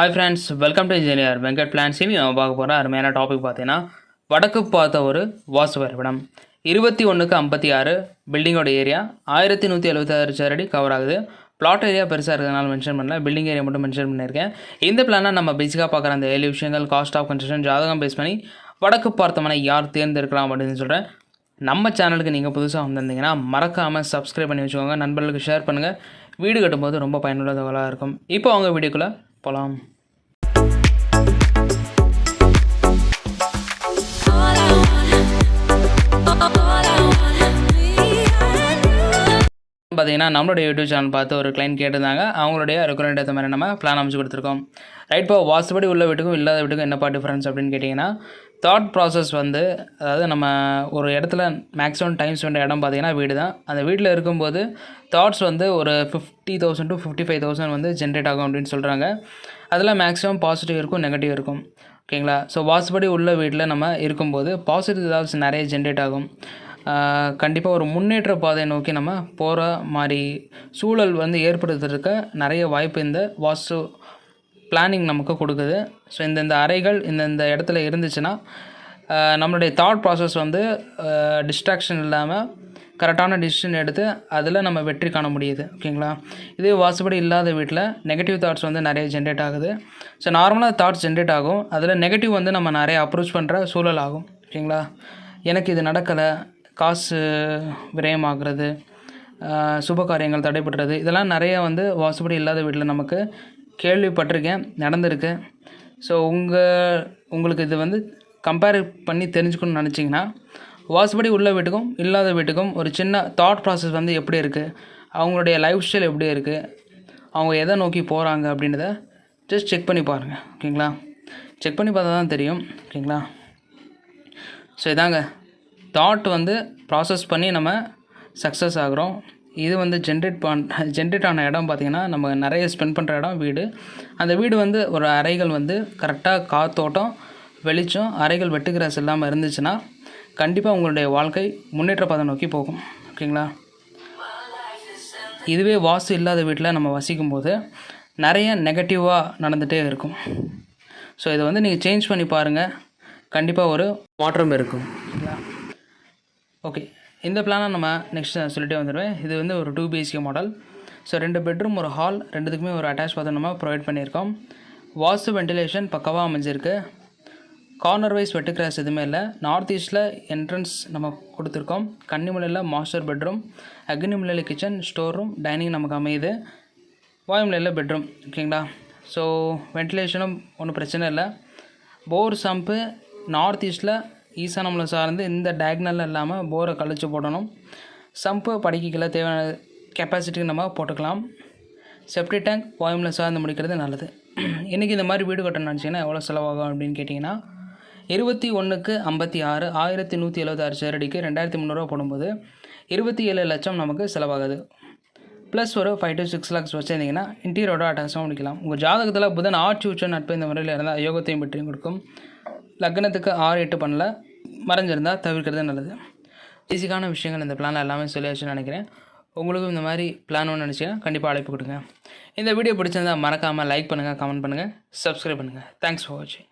Hi friends welcome to engineer Venkat பிளான்ஸையும் நம்ம பார்க்க போகிற அருமையான டாபிக் பார்த்தீங்கன்னா வடக்கு பார்த்த ஒரு வாசு வரைபடம். இருபத்தி ஒன்றுக்கு ஐம்பத்தி ஆறு பில்டிங்கோட ஏரியா ஆயிரத்தி நூற்றி எழுபத்தாறு சரடி கவர் ஆகுது. பிளாட் ஏரியா பெருசாக இருக்கிறதுனால மென்ஷன் பண்ணல. பில்டிங் ஏரியா மட்டும் மென்ஷன் பண்ணியிருக்கேன். இந்த பிளானை நம்ம பேசிக்காக பார்க்குற அந்த ஏழு விஷயங்கள் காஸ்ட் ஆஃப் கன்ஸ்ட்ரக்ஷன் ஜாதகம் பேஸ் பண்ணி வடக்கு பார்த்தவனை யார் தேர்ந்தெடுக்கலாம் அப்படின்னு சொல்கிறேன் நம்ம சேனலுக்கு நீங்கள் புதுசாக வந்திருந்தீங்கன்னா மறக்காமல் சப்ஸ்கிரைப் பண்ணி வச்சுக்கோங்க. நண்பர்களுக்கு ஷேர் பண்ணுங்கள் வீடு கட்டும்போது ரொம்ப பயனுள்ள தகவலாக இருக்கும். இப்போ அவங்க வீடியோக்குள்ளே போகலாம் பார்த்தீங்கன்னா நம்மளுடைய யூடியூப் சேனல் பார்த்து ஒரு கிளைண்ட் கேட்டிருந்தாங்க. அவங்களுடைய ரெக்குவரண்ட் ஏற்ற மாதிரி நம்ம பிளான் அமைச்சு கொடுத்துருக்கோம். ரைட் இப்போ வாசுபடி உள்ள வீட்டுக்கும் இல்லாத வீட்டுக்கும் என்னப்பா டிஃப்ரென்ஸ் அப்படின்னு கேட்டிங்கன்னா தாட் ப்ராசஸ் வந்து அதாவது நம்ம ஒரு இடத்துல மேக்ஸிமம் டைம் ஸ்பெண்ட் இடம் பார்த்திங்கன்னா வீடு தான் அந்த வீட்டில் இருக்கும்போது தாட்ஸ் வந்து ஒரு fifty thousand to fifty five thousand வந்து ஜென்ரேட் ஆகும் அப்படின்னு சொல்கிறாங்க அதில் மேக்ஸிமம் பாசிட்டிவ் இருக்கும் நெகட்டிவ் இருக்கும். ஓகேங்களா? ஸோ வாசுபடி உள்ள வீட்டில் நம்ம இருக்கும்போது பாசிட்டிவ் தாட்ஸ் நிறைய ஜென்ரேட் ஆகும். கண்டிப்பாக ஒரு முன்னேற்ற பாதையை நோக்கி நம்ம போகிற மாதிரி சூழல் வந்து ஏற்படுத்துறதுக்கு நிறைய வாய்ப்பு இந்த வாஸ்து பிளானிங் நமக்கு கொடுக்குது. ஸோ இந்தந்த அறைகள் இந்தந்த இடத்துல இருந்துச்சுன்னா நம்மளுடைய தாட் ப்ராசஸ் வந்து டிஸ்ட்ராக்ஷன் இல்லாமல் கரெக்டான டிசிஷன் எடுத்து அதில் நம்ம வெற்றி காண முடியுது. ஓகேங்களா இதே வாசுபடி இல்லாத வீட்டில் நெகட்டிவ் தாட்ஸ் வந்து நிறைய ஜென்ரேட் ஆகுது. ஸோ நார்மலாக தாட்ஸ் ஜென்ரேட் ஆகும். அதில் நெகட்டிவ் வந்து நம்ம நிறைய அப்ரோச் பண்ணுற சூழல் ஆகும். ஓகேங்களா எனக்கு இது நடக்கலை. காசு விரயமாகிறது. சுப காரியங்கள் தடைபடுறது. இதெல்லாம் நிறைய வந்து வாசுபடி இல்லாத வீட்டில் நமக்கு கேள்விப்பட்டிருக்கேன் நடந்திருக்கு. ஸோ உங்கள் உங்களுக்கு இது வந்து கம்பேர் பண்ணி தெரிஞ்சுக்கணும்னு நினச்சிங்கன்னா வாசுபடி உள்ள வீட்டுக்கும் இல்லாத வீட்டுக்கும் ஒரு சின்ன தாட் ப்ராசஸ் வந்து எப்படி இருக்குது அவங்களுடைய லைஃப் ஸ்டைல் எப்படி இருக்குது அவங்க எதை நோக்கி போகிறாங்க அப்படின்றத ஜஸ்ட் செக் பண்ணி பாருங்கள் ஓகேங்களா செக் பண்ணி பார்த்தா தான் தெரியும் ஓகேங்களா ஸோ இதாங்க. தாட் வந்து ப்ராசஸ் பண்ணி நம்ம சக்ஸஸ் ஆகிறோம். இது வந்து ஜென்ரேட் பண் ஜென்ரேட் ஆன இடம் பார்த்திங்கன்னா நம்ம நிறைய ஸ்பெண்ட் பண்ணுற இடம் வீடு. அந்த வீடு வந்து ஒரு அறைகள் வந்து கரெக்டாக காத்தோட்டம் வெளிச்சம் அறைகள் வெட்டு கிராஸ் இல்லாமல் இருந்துச்சுன்னா கண்டிப்பாக உங்களுடைய வாழ்க்கை முன்னேற்ற பாதை நோக்கி போகும். ஓகேங்களா இதுவே வாசு இல்லாத வீட்டில் நம்ம வசிக்கும் போது நிறைய நெகட்டிவாக நடந்துகிட்டே இருக்கும். ஸோ இதை வந்து நீங்கள் சேஞ்ச் பண்ணி பாருங்கள் கண்டிப்பாக ஒரு மாற்றம் இருக்கும். ஓகே இந்த பிளானை நம்ம நெக்ஸ்ட் சொல்லிட்டே வந்துடுவேன். இது வந்து ஒரு டூ பிஹெச்கே மாடல் ஸோ ரெண்டு பெட்ரூம் ஒரு ஹால் ரெண்டுத்துக்குமே ஒரு அட்டாச் பாத்ரூம் நம்ம ப்ரொவைட் பண்ணியிருக்கோம். வாஸ்து வென்டிலேஷன் பக்கவாக அமைஞ்சிருக்கு. கார்னர் வைஸ் வெட்டு கிராஸ் எதுவுமே இல்லை. நார்த் ஈஸ்ட்டில் என்ட்ரன்ஸ் நம்ம கொடுத்துருக்கோம். கன்னிமலையில் மாஸ்டர் பெட்ரூம் அக்னிமலையில் கிச்சன் ஸ்டோர் ரூம் டைனிங் நமக்கு அமையுது. வாயுமலையில் பெட்ரூம் ஓகேங்களா ஸோ வென்டிலேஷனும் ஒன்றும் பிரச்சனை இல்லை. போர் சம்பு நார்த் ஈஸ்ட்டில் ஈசானமலை சார்ந்து இந்த டயக்னலில் இல்லாமல் போரை கழிச்சு போடணும். சம்பு படிக்கைகளை தேவையான கெப்பாசிட்டிக்கு நம்ம போட்டுக்கலாம். செப்டி டேங்க் வாயுமில் சார்ந்து முடிக்கிறது நல்லது. இன்றைக்கி இந்த மாதிரி வீடு கட்டணும் நினச்சிங்கன்னா எவ்வளோ செலவாகும் அப்படின்னு கேட்டிங்கன்னா இருபத்தி ஒன்றுக்கு ஐம்பத்தி ஆறு ஆயிரத்தி நூற்றி எழுபத்தாறு சேரடிக்கு ரெண்டாயிரத்தி முந்நூறுரூவா போடும்போது இருபத்தி ஏழு லட்சம் நமக்கு செலவாகுது. ப்ளஸ் ஒரு ஃபைவ் டு சிக்ஸ் லேக்ஸ் வச்சுருந்தீங்கன்னா இன்டீரியரோட அட்டாச்சாக முடிக்கலாம். உங்கள் ஜாதகத்தில் புதன் ஆட்சி உச்ச நட்பு இந்த முறையில் இருந்தால் யோகத்தையும் பற்றியும் கொடுக்கும். லக்னத்துக்கு ஆறு எட்டு பண்ணல. மறைஞ்சிருந்தால் தவிர்க்கிறது நல்லது. பேசிக்கான விஷயங்கள் இந்த பிளானில் எல்லாமே சொல்லியாச்சுன்னு நினைக்கிறேன். உங்களுக்கும் இந்த மாதிரி பிளான் ஒன்று நினச்சிங்கன்னா கண்டிப்பாக அழைப்பு கொடுங்க. இந்த வீடியோ பிடிச்சிருந்தா மறக்காமல் லைக் பண்ணுங்கள் கமெண்ட் பண்ணுங்கள் சப்ஸ்கிரைப் பண்ணுங்கள் தேங்க்ஸ் ஃபார் வாட்சிங்